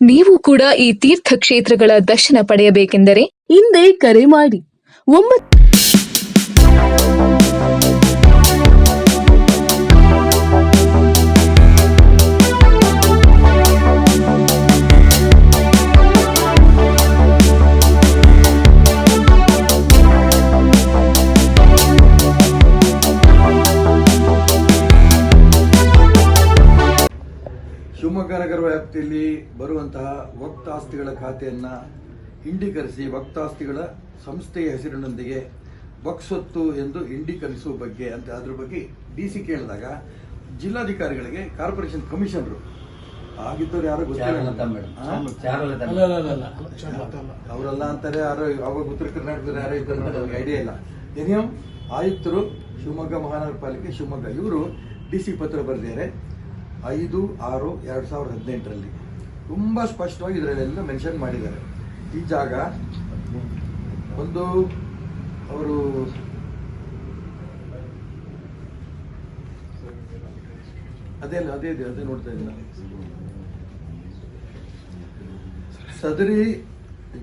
ನೀವು ಕೂಡ ಈ ತೀರ್ಥ ಕ್ಷೇತ್ರಗಳ ದರ್ಶನ ಪಡೆಯಬೇಕೆಂದರೆ ಹಿಂದೆ ಕರೆ ಮಾಡಿ. ಒಂಬತ್ತು ಶಿವಮೊಗ್ಗ ನಗರ ವ್ಯಾಪ್ತಿಯಲ್ಲಿ ಬರುವಂತಹ ವಕ್ತಾಸ್ತಿಗಳ ಖಾತೆಯನ್ನ ಇಂಡೀಕರಿಸಿ ವಕ್ತಾಸ್ತಿಗಳ ಸಂಸ್ಥೆಯ ಹೆಸರಿನೊಂದಿಗೆ ವಕ್ಸೊತ್ತು ಎಂದು ಇಂಡೀಕರಿಸುವ ಬಗ್ಗೆ ಅಂತ ಅದ್ರ ಬಗ್ಗೆ ಡಿ ಸಿ ಕೇಳಿದಾಗ ಜಿಲ್ಲಾಧಿಕಾರಿಗಳಿಗೆ ಕಾರ್ಪೊರೇಷನ್ ಕಮಿಷನರು ಆಗಿದ್ದವ್ರು ಯಾರು. ಗೊತ್ತಿಲ್ಲ. ಅವರೆಲ್ಲ ಅಂತಾರೆ ಯಾರೋ ಅವಾಗ ಉತ್ತರ ಕರ್ನಾಟಕದ ಯಾರೋ ಇದ್ದಾರೆ ಅವ್ರಿಗೆ ಐಡಿಯಾ ಇಲ್ಲ. ಏನೇನು ಆಯುಕ್ತರು ಶಿವಮೊಗ್ಗ ಮಹಾನಗರ ಪಾಲಿಕೆ ಶಿವಮೊಗ್ಗ ಇವರು ಡಿ ಸಿ ಪತ್ರ ಬರೆದಿದ್ದಾರೆ. ಐದು, ಆರು, ಎರಡು ಸಾವಿರದ ಹದಿನೆಂಟರಲ್ಲಿ. ತುಂಬ ಸ್ಪಷ್ಟವಾಗಿ ಇದರಲ್ಲೆಲ್ಲ ಮೆನ್ಷನ್ ಮಾಡಿದ್ದಾರೆ. ಈ ಜಾಗ ಒಂದು ಅವರು ಅದೇ ಅದೇ ಇದೆ, ಅದೇ ನೋಡ್ತಾ ಇದ್ದೀನಿ. ಸದರಿ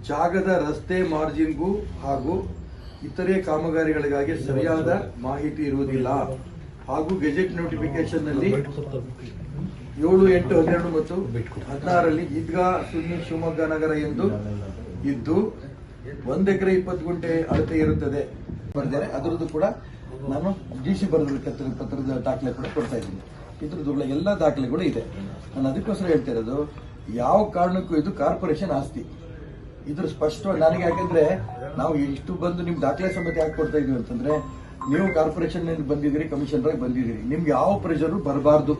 ಜಾಗದ ರಸ್ತೆ ಮಾರ್ಜಿನ್ಗೂ ಹಾಗೂ ಇತರೆ ಕಾಮಗಾರಿಗಳಿಗಾಗಿ ಸರಿಯಾದ ಮಾಹಿತಿ ಇರುವುದಿಲ್ಲ. ಹಾಗೂ ಗೆಜೆಟ್ ನೋಟಿಫಿಕೇಶನ್ನಲ್ಲಿ ಏಳು, ಎಂಟು, ಹನ್ನೆರಡು ಮತ್ತು ಹದಿನಾರರಲ್ಲಿ ಈದ್ಗಾ ಸುನ್ನಿ ಶಿವಮೊಗ್ಗ ನಗರ ಎಂದು ಇದ್ದು ಒಂದು ಎಕರೆ ಇಪ್ಪತ್ತು ಗುಂಟೆ ಅಳತೆ ಇರುತ್ತದೆ ಬರೆದರೆ ಅದರದ್ದು ಕೂಡ ನಾನು ಡಿ ಸಿ ಬರೆದ ಪತ್ರದ ದಾಖಲೆ ಕೂಡ ಕೊಡ್ತಾ ಇದ್ದೀನಿ. ಇದ್ರದ್ದು ಎಲ್ಲ ದಾಖಲೆಗಳು ಇದೆ. ನಾನು ಅದಕ್ಕೋಸ್ಕರ ಹೇಳ್ತಾ ಇರೋದು, ಯಾವ ಕಾರಣಕ್ಕೂ ಇದು ಕಾರ್ಪೊರೇಷನ್ ಆಸ್ತಿ. ಇದ್ರ ಸ್ಪಷ್ಟವಾಗಿ ನನಗೆ ಯಾಕಂದ್ರೆ ನಾವು ಇಷ್ಟು ಬಂದು ನಿಮ್ ದಾಖಲೆ ಸಮೇತ ಯಾಕೆ ಕೊಡ್ತಾ ಇದೀವಿ ಅಂತಂದ್ರೆ ನೀವು ಕಾರ್ಪೊರೇಷನ್ ಬಂದಿದ್ದೀರಿ ಕಮಿಷನರ್ ಆಗಿ ಬಂದಿದ್ದೀರಿ. ನಿಮ್ಗೆ ಯಾವ ಪ್ರೆಷರು ಬರಬಾರ್ದು.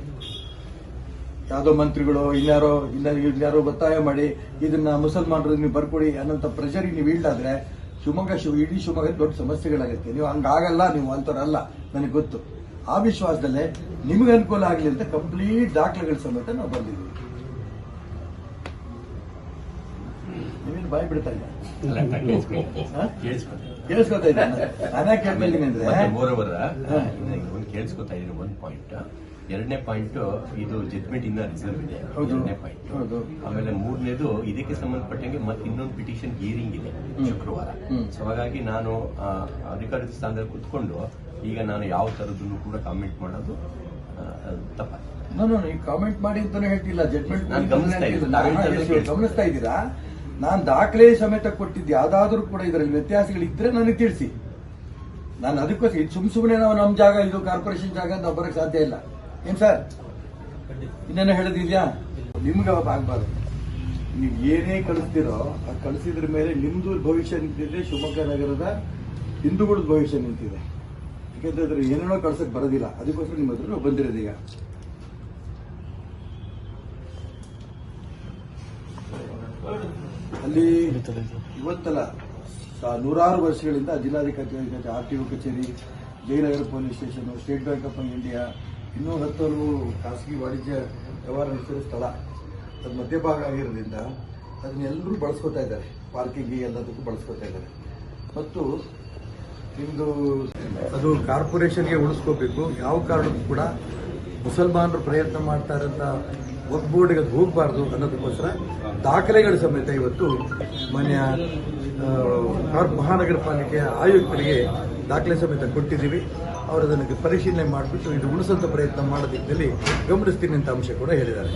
ಯಾವುದೋ ಮಂತ್ರಿಗಳು ಇನ್ಯಾರೋ ಇನ್ನ ಇನ್ಯಾರೋ ಒತ್ತಾಯ ಮಾಡಿ ಇದನ್ನ ಮುಸಲ್ಮಾನರು ನೀವು ಬರ್ಕೊಡಿ ಅನ್ನೋಂಥ ಪ್ರೆಷರ್ ನೀವು ಇಲ್ಲಾದ್ರೆ ಶಿವಮೊಗ್ಗ ಶಿವ ಇಡೀ ಶಿವಮೊಗ್ಗ ದೊಡ್ಡ ಸಮಸ್ಯೆಗಳಾಗುತ್ತೆ. ನೀವು ಹಂಗಾಗಲ್ಲ ನೀವು ಅಂತವರಲ್ಲ ನನಗೆ ಗೊತ್ತು. ಆ ವಿಶ್ವಾಸದಲ್ಲೇ ನಿಮಗೆ ಅನುಕೂಲ ಆಗಲಿ ಅಂತ ಕಂಪ್ಲೀಟ್ ದಾಖಲೆಗಳ ಸಮೇತ ನಾವು ಬಂದಿದ್ದೀವಿ. ನೀವೇನು ಬಾಯಿ ಬಿಡ್ತಾ ಇಲ್ಲ? ಕೇಳಿಸ್ಕೊತಾ ಇದ್ದೀನಿ. ಮೋರವರ. ಒಂದು ಕೇಳಿಸ್ಕೊತಾ ಇದ್ದೀನಿ ಒಂದ್ ಪಾಯಿಂಟ್ ಎರಡನೇ ಪಾಯಿಂಟ್ ಇದು ಜಡ್ಮೆಂಟ್ ಇನ್ನ ರಿಸರ್ವ್ ಇದೆ. ಎರಡನೇ ಪಾಯಿಂಟ್. ಆಮೇಲೆ ಮೂರನೇದು ಇದಕ್ಕೆ ಸಂಬಂಧಪಟ್ಟಂಗೆ ಮತ್ತೆ ಇನ್ನೊಂದು ಪಿಟಿಷನ್ ಹಿಯರಿಂಗ್ ಇದೆ ಶುಕ್ರವಾರ. ಸೊ ಹಾಗಾಗಿ ನಾನು ಆ, ಅಧಿಕಾರಿತ ಸ್ಥಾನದಲ್ಲಿ ಕುತ್ಕೊಂಡು ಈಗ ನಾನು ಯಾವ ತರದನ್ನು ಕೂಡ ಕಾಮೆಂಟ್ ಮಾಡೋದು ತಪ್ಪ ನಾನು ಕಾಮೆಂಟ್ ಮಾಡಿ ಅಂತಾನೆ ಹೇಳ್ತಿಲ್ಲ. ಜಡ್ಮೆಂಟ್ ನಾನ್ ಗಮನಿಸ್ತಾ ಇದ್ದೀನಿ. ತಾವ್ ಹೇಳ್ತಾ ಗಮನಿಸ್ತಾ ಇದ್ದೀರಾ? ನಾನ್ ದಾಖಲೆ ಸಮೇತ ಕೊಟ್ಟಿದ್ದು ಯಾವ್ದಾದ್ರು ಕೂಡ ಇದರಲ್ಲಿ ವ್ಯತ್ಯಾಸಗಳಿದ್ರೆ ನನಗೆ ತಿಳಿಸಿ. ನಾನು ಅದಕ್ಕೋಸ್ಕರ ಇದು ಸುಮ್ ಸುಮ್ಮನೆ ನಾವು ನಮ್ಮ ಜಾಗ, ಇದು ಕಾರ್ಪೊರೇಷನ್ ಜಾಗ ಅಂತ ನಾವು ಬರಕ್ ಸಾಧ್ಯ ಇಲ್ಲ. ಏನ್ ಸರ್? ಇನ್ನೇನು ಹೇಳೋದಿದ್ಯಾ ನಿಮ್ಗೆ ಆಗ್ಬಾರ್ದು. ನೀವು ಏನೇ ಕಳಿಸ್ತೀರೋ ಆ ಕಳಿಸಿದ್ರ ಮೇಲೆ ನಿಮ್ದು ಭವಿಷ್ಯ ನಿಂತಿದೆ ಶಿವಮೊಗ್ಗ ನಗರದ ಹಿಂದೂಗಳ ಭವಿಷ್ಯ ನಿಂತಿದೆ. ಯಾಕೆಂದ್ರೆ ಅದ್ರ ಏನೇನೋ ಕಳ್ಸಕ್ ಬರೋದಿಲ್ಲ. ಅದಕ್ಕೋಸ್ಕರ ನಿಮ್ಮ ಹತ್ರ ಬಂದಿರೋದು ಈಗ. ಅಲ್ಲಿ ಇವತ್ತಲ್ಲ ನೂರಾರು ವರ್ಷಗಳಿಂದ ಜಿಲ್ಲಾಧಿಕಾರಿ ಆರ್ ಟಿ ಒ ಕಚೇರಿ Jayanagar police station State Bank of India ಇನ್ನೂ ಹತ್ತರು ಖಾಸಗಿ ವಾಣಿಜ್ಯ ವ್ಯವಹಾರ ನಡೆಸಿದ ಸ್ಥಳ. ಅದು ಮಧ್ಯಭಾಗ ಆಗಿರೋದ್ರಿಂದ ಅದನ್ನೆಲ್ಲರೂ ಬಳಸ್ಕೊತಾ ಇದ್ದಾರೆ. ಪಾರ್ಕಿಂಗ್ ಎಲ್ಲದಕ್ಕೂ ಬಳಸ್ಕೊತಾ ಇದ್ದಾರೆ. ಮತ್ತು ನಿಮ್ಮದು ಅದು ಕಾರ್ಪೊರೇಷನ್ಗೆ ಉಳಿಸ್ಕೋಬೇಕು. ಯಾವ ಕಾರಣಕ್ಕೂ ಕೂಡ ಮುಸಲ್ಮಾನರು ಪ್ರಯತ್ನ ಮಾಡ್ತಾ ಇರೋಂಥ ವಕ್ ಅದು ಹೋಗಬಾರ್ದು ಅನ್ನೋದಕ್ಕೋಸ್ಕರ ದಾಖಲೆಗಳ ಸಮೇತ ಇವತ್ತು ಮಾನ್ಯ ಮಹಾನಗರ ಪಾಲಿಕೆಯ ಆಯುಕ್ತರಿಗೆ ದಾಖಲೆ ಸಮೇತ ಕೊಟ್ಟಿದ್ದೀವಿ. ಅವರು ಅದನ್ನು ಪರಿಶೀಲನೆ ಮಾಡಿಬಿಟ್ಟು ಇದು ಉಳಿಸೋಂಥ ಪ್ರಯತ್ನ ಮಾಡೋದಿದ್ದಲ್ಲಿ ಗಮನಿಸ್ತೀನಿ ಅಂತ ಅಂಶ ಕೂಡ ಹೇಳಿದ್ದಾರೆ.